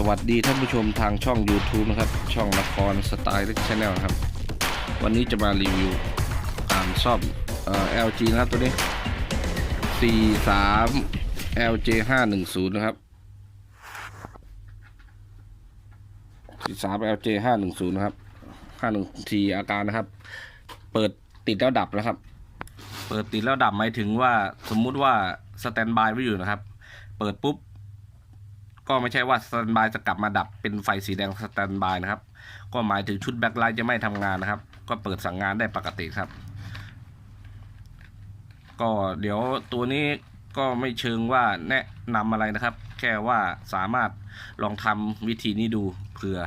สวัสดีท่านผู้ชมทางช่อง YouTube นะครับ ช่องนครสไตล์เล็กชาแนลครับ วันนี้จะมารีวิวการซ่อมเอ่อ LG นะครับตัวนี้ 43 LJ 510 นะครับ 43 LJ 510 นะครับ 51ทีอาการนะครับ เปิดติดแล้วดับนะครับ เปิดติดแล้วดับหมายถึงว่าสมมุติว่าสแตนบายไว้อยู่นะครับ เปิดปุ๊บ ก็ไม่ใช่ว่าสแตนบายจะกลับมาดับเป็นไฟสีแดงสแตนบายนะครับ ก็หมายถึงชุดแบ็คไลท์จะไม่ทำงานนะครับ ก็เปิดสั่งงานได้ปกติครับ ก็เดี๋ยวตัวนี้ก็ไม่เชิงว่าแนะนำอะไรนะครับ แค่ว่าสามารถลองทำวิธีนี้ดูเผื่อ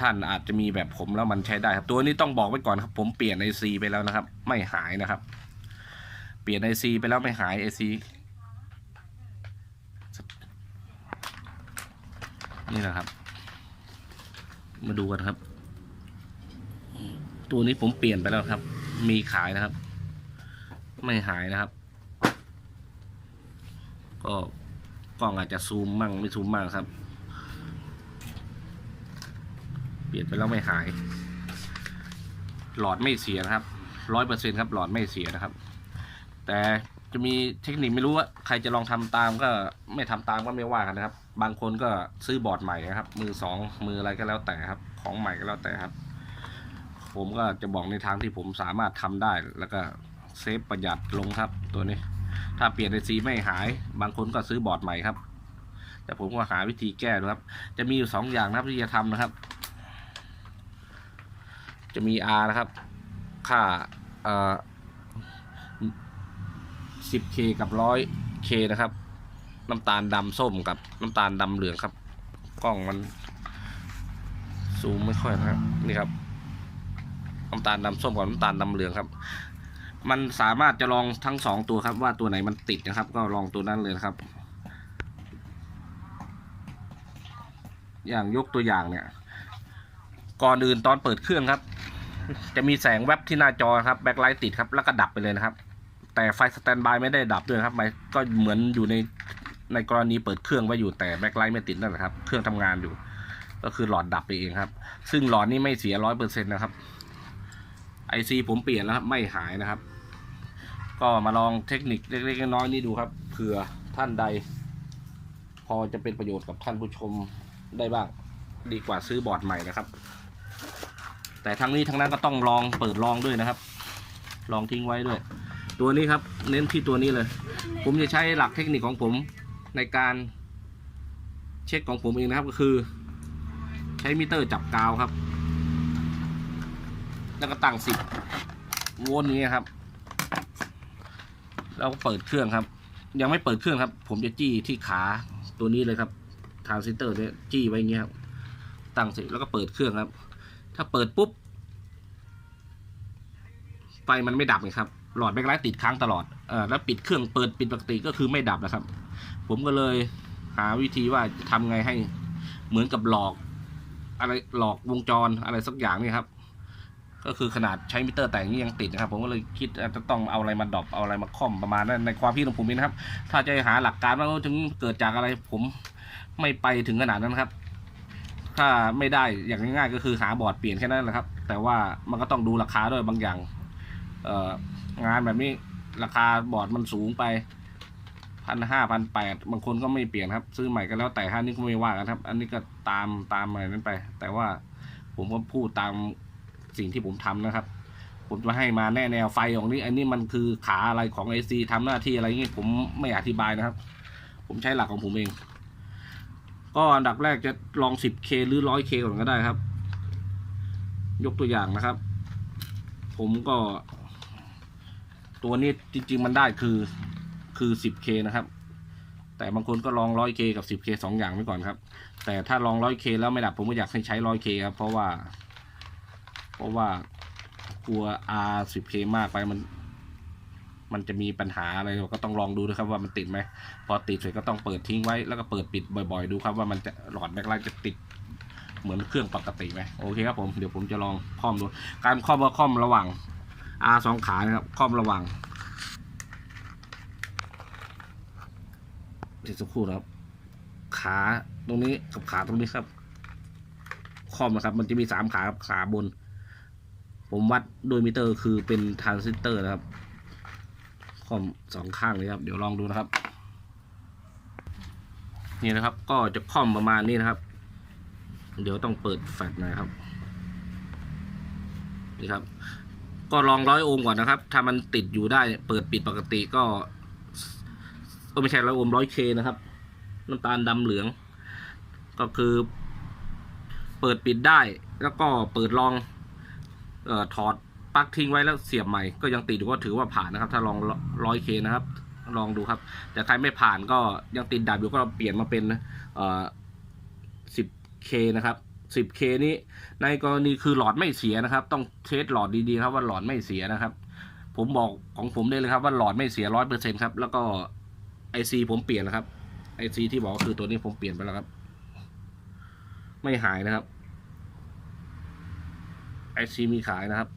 ท่านอาจจะมีแบบผมแล้วมันใช้ได้ครับ ตัวนี้ต้องบอกไว้ก่อนครับ ผมเปลี่ยนไอซีไปแล้วนะครับ ไม่หายนะครับ เปลี่ยนไอซีไปแล้วไม่หายไอซี นี่นะครับ มาดูกันครับ ตัวนี้ผมเปลี่ยนไปแล้วครับ มีขายนะครับ ไม่หายนะครับ ก็กล้องอาจจะซูมมั่งไม่ซูมมั่งครับ เปลี่ยนไปแล้วไม่หาย หลอดไม่เสียนะครับร้อยเปอร์เซ็นครับ หลอดไม่เสียนะครับ แต่ จะมีเทคนิคไม่รู้ว่าใครจะลองทำตามก็ไม่ทำตามก็ไม่ว่ากันนะครับ บางคนก็ซื้อบอร์ดใหม่นะครับ มือสองมืออะไรก็แล้วแต่ครับ ของใหม่ก็แล้วแต่ครับ ผมก็จะบอกในทางที่ผมสามารถทำได้ แล้วก็เซฟประหยัดลงครับตัวนี้ ถ้าเปลี่ยนไอซีไม่หาย บางคนก็ซื้อบอร์ดใหม่ครับ แต่ผมก็หาวิธีแก้ดูครับ จะมีอยู่สองอย่างนะครับที่จะทำนะครับ จะมี R นะครับ ค่าเอ่อ 10K กับ 100K นะครับ น้ำตาลดำส้มกับน้ำตาลดำเหลืองครับ กล้องมันซูมไม่ค่อยนะครับนี่ครับน้ำตาลดำส้มกับน้ำตาลดำเหลืองครับ มันสามารถจะลองทั้งสองตัวครับ ว่าตัวไหนมันติดนะครับ ก็ลองตัวนั้นเลยนะครับ อย่างยกตัวอย่างเนี่ย ก่อนอื่นตอนเปิดเครื่องครับ จะมีแสงแวบที่หน้าจอครับแบ็คไลท์ติดครับ แล้วก็ดับไปเลยนะครับ แต่ไฟสแตนบายไม่ได้ดับด้วยครับหมายก็เหมือนอยู่ในในกรณีเปิดเครื่องไว้อยู่แต่แบ็คไลท์ไม่ติดนั่นแหละครับ เครื่องทำงานอยู่ ก็คือหลอดดับไปเองครับ ซึ่งหลอดนี่ไม่เสียร้อยเปอร์เซ็นต์นะครับไอซีผมเปลี่ยนแล้วครับ ไม่หายนะครับ ก็มาลองเทคนิคเล็กๆน้อยๆนี่ดูครับเผื่อท่านใด พอจะเป็นประโยชน์กับท่านผู้ชมได้บ้าง ดีกว่าซื้อบอร์ดใหม่นะครับ แต่ทั้งนี้ทั้งนั้นก็ต้องลองเปิดลองด้วยนะครับ ลองทิ้งไว้ด้วย ตัวนี้ครับเน้นที่ตัวนี้เลย ผมจะใช้หลักเทคนิคของผมในการเช็คของผมเองนะครับก็คือ ใช้มิเตอร์จับกาวครับ แล้วก็ตั้งสิบโวลต์นี้ครับแล้วก็เปิดเครื่องครับ ยังไม่เปิดเครื่องครับ ผมจะจี้ที่ขาตัวนี้เลยครับทรานซิสเตอร์เนี่ยจี้ไว้อย่างเงี้ยครับตั้งสิแล้วก็เปิดเครื่องครับ ถ้าเปิดปุ๊บไฟมันไม่ดับไงครับ หลอดแบ็คไลท์ติดค้างตลอดเออแล้วปิดเครื่องเปิดปิดปกติก็คือไม่ดับนะครับ ผมก็เลยหาวิธีว่าจะทำไงให้เหมือนกับหลอก อะไรหลอกวงจรอะไรสักอย่างนี่ครับ ก็คือขนาดใช้มิเตอร์แต่งนี้ยังติดนะครับ ผมก็เลยคิดจะต้องเอาอะไรมาดรอปเอาอะไรมาค่อมประมาณนั้นในความคิดของผมเองนะครับ ถ้าจะหาหลักการว่าถึงเกิดจากอะไรผมไม่ไปถึงขนาดนั้นครับ ถ้าไม่ได้อย่างง่ายๆก็คือหาบอร์ดเปลี่ยนแค่นั้นแหละครับ แต่ว่ามันก็ต้องดูราคาด้วยบางอย่าง เอ่อ งานแบบนี้ราคาบอร์ดมันสูงไปพันห้าพันแปดบางคนก็ไม่เปลี่ยนครับ ซื้อใหม่ก็แล้วแต่ท่านนี่ก็ไม่ว่ากันครับ อันนี้ก็ตามตามอะไรนั้นไป แต่ว่าผมก็พูดตามสิ่งที่ผมทำนะครับ ผมจะให้มาแน่แนวไฟของนี้ อันนี้มันคือขาอะไรของไอซีทำหน้าที่อะไรเงี้ยผมไม่อธิบายนะครับ ผมใช้หลักของผมเอง ก็อันดับแรกจะลอง 10K หรือ 100K ก่อนก็ได้ครับ ยกตัวอย่างนะครับ ผมก็ ตัวนี้จริง ๆ มันได้คือคือ 10K นะครับ แต่บางคนก็ลอง 100K กับ 10K สองอย่างไว้ก่อนครับ แต่ถ้าลอง 100K แล้วไม่ดับผมก็อยากให้ใช้ 100K ครับ เพราะว่า เพราะว่ากลัว R 10K มากไปมัน มันจะมีปัญหาอะไรก็ต้องลองดูนะครับว่ามันติดไหม พอติดเสร็จก็ต้องเปิดทิ้งไว้แล้วก็เปิดปิดบ่อย ๆ ดูครับว่ามันจะหลอดแบ็คไลท์จะติดเหมือนเครื่องปกติไหมโอเคครับผมเดี๋ยวผมจะลองค่อมดูการค่อมก็ค่อมระหว่าง R สองขานะครับคล่อมระว่างเดี๋ยวสักครู่นะครับขขาตรงนี้กับขาตรงนี้ครับคอมนะครับ มันจะมีสามขาครับขาบน ผมวัดโดยมิเตอร์คือเป็นทรานซิสเตอร์นะครับคอมสองข้างเลยครับ เดี๋ยวลองดูนะครับ นี่นะครับ ก็จะคอมประมาณนี้นะครับ เดี๋ยวต้องเปิดแฟลชนะครับนี่ครับ ก็ลองร้อยโอห์มก่อนนะครับ ถ้ามันติดอยู่ได้เปิดปิดปกติก็ก็ไม่ใช่ร้อยโอห์มร้อยเคนะครับ น้ำตาลดำเหลือง ก็คือ เปิดปิดได้ แล้วก็เปิดลองเอ่อถอดปลั๊กทิ้งไว้แล้วเสียบใหม่ ก็ยังติดอยู่ก็ถือว่าผ่านนะครับ ถ้าลองร้อยเคนะครับ ลองดูครับ แต่ใครไม่ผ่านก็ยังติดดับอยู่ก็เปลี่ยนมาเป็นเอ่อ 10K นะครับ 10K นี้ ในกรณีคือหลอดไม่เสียนะครับ ต้องเทสหลอดดีๆครับว่าหลอดไม่เสียนะครับ ผมบอกของผมได้เลยครับว่าหลอดไม่เสียร้อยเปอร์เซ็นครับ แล้วก็ไอซีผมเปลี่ยนแล้วครับไอซีที่บอกก็คือตัวนี้ผมเปลี่ยนไปแล้วครับ ไม่หายนะครับไอซีมีขายนะครับ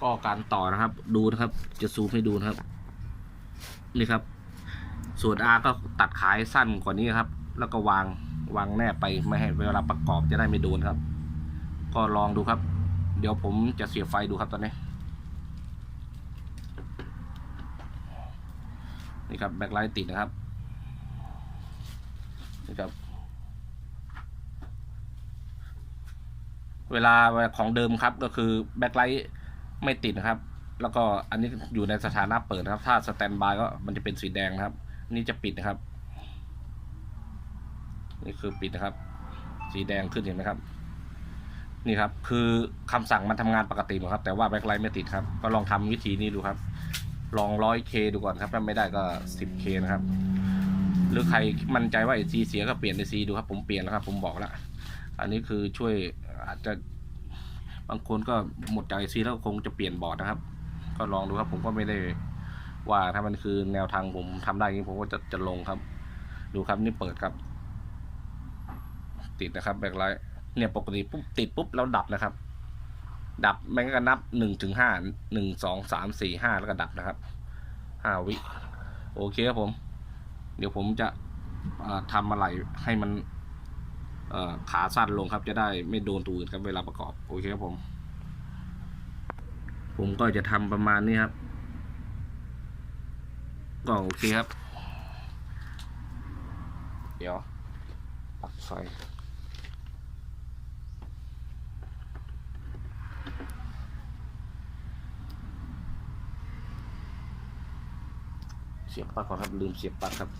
ก็การต่อนะครับ ดูนะครับ จะซูมให้ดูนะครับ นี่ครับ ส่วน R ก็ตัดขายสั้นกว่านี้ครับ แล้วก็วางวางแนบไปไม่ให้เวลาประกอบจะได้ไม่โดนครับ ก็ลองดูครับ เดี๋ยวผมจะเสียบไฟดูครับตอนนี้ นี่ครับแบ็คไลท์ติดนะครับ นี่ครับ เวลาของเดิมครับก็คือแบ็คไลท์ไม่ติดนะครับ แล้วก็อันนี้อยู่ในสถานะเปิดครับ ถ้าสแตนบายก็มันจะเป็นสีแดงนะครับ นี่จะปิดนะครับ นี่คือปิดนะครับ สีแดงขึ้นเห็นไหมครับ นี่ครับ คือคำสั่งมันทำงานปกติหมดครับ แต่ว่าแบ็คไลท์ไม่ติดครับ ก็ลองทำวิธีนี้ดูครับ ลองร้อยเคดูก่อนครับถ้าไม่ได้ก็สิบเคนะครับ หรือใครมั่นใจว่าไอซีเสียก็เปลี่ยนไอซีดูครับ ผมเปลี่ยนแล้วครับ ผมบอกแล้วอันนี้คือช่วยอาจจะบางคนก็หมดใจไอซีแล้วคงจะเปลี่ยนบอร์ดนะครับ ก็ลองดูครับ ผมก็ไม่ได้ ว่าถ้ามันคือแนวทางผมทำได้อย่างนี้ผมก็จะจะลงครับ ดูครับนี่เปิดครับ ติดนะครับแบ็คไลท์เนี่ยปกติปุ๊บติดปุ๊บแล้วดับนะครับ ดับมันก็นับหนึ่งถึงห้าหนึ่งสองสามสี่ห้าแล้วก็ดับนะครับห้าวิ โอเคครับผม เดี๋ยวผมจะเอ่อทำอะไรให้มันขาสั้นลงครับ จะได้ไม่โดนตัวอื่นครับเวลาประกอบ โอเคครับผม ผมก็จะทำประมาณนี้ครับ ก็โอเคครับ เดี๋ยวปักไฟเสียบปลั๊กก่อนครับลืมเสียบปลั๊กครับ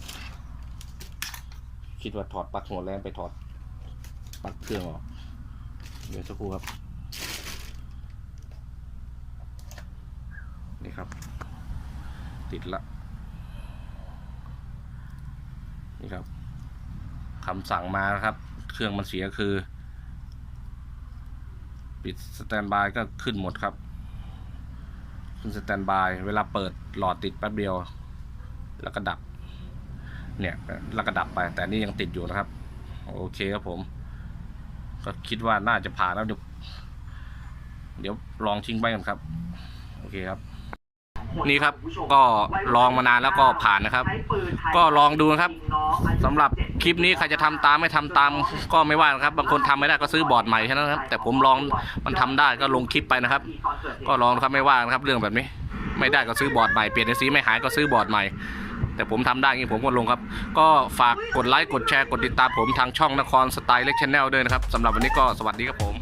คิดว่าถอดปลั๊กหัวแรงไปถอดปลั๊กเครื่องออกเดี๋ยวสักครู่ครับ นี่ครับ ติดละ นี่ครับคำสั่งมาครับ เครื่องมันเสียคือ ปิดสแตนบายก็ขึ้นหมดครับ ขึ้นสแตนบายเวลาเปิดหลอดติดแป๊บเดียว แล้วก็ดับ เนี่ยแล้วก็ดับไป แต่นี่ยังติดอยู่นะครับ โอเคครับผม ก็คิดว่าน่าจะผ่านแล้วเดี๋ยวเดี๋ยวลองทิ้งไว้กันครับ โอเคครับนี่ครับก็ลองมานานแล้วก็ผ่านนะครับ ก็ลองดูนะครับ สำหรับคลิปนี้ใครจะทำตามไม่ทำตามก็ไม่ว่านะครับ บางคนทำไม่ได้ก็ซื้อบอร์ดใหม่แค่นั้นครับแต่ผมลองมันทำได้ก็ลงคลิปไปนะครับ ก็ลองครับไม่ว่านะครับเรื่องแบบนี้ ไม่ได้ก็ซื้อบอร์ดใหม่เปลี่ยนสีไม่หายก็ซื้อบอร์ดใหม่แต่ผมทำได้อย่างนี้ผมก็ลงครับ ก็ฝากกดไลค์กดแชร์กดติดตามผมทางช่องนครสไตล์เล็กชแนลด้วยนะครับสำหรับวันนี้ก็สวัสดีครับผม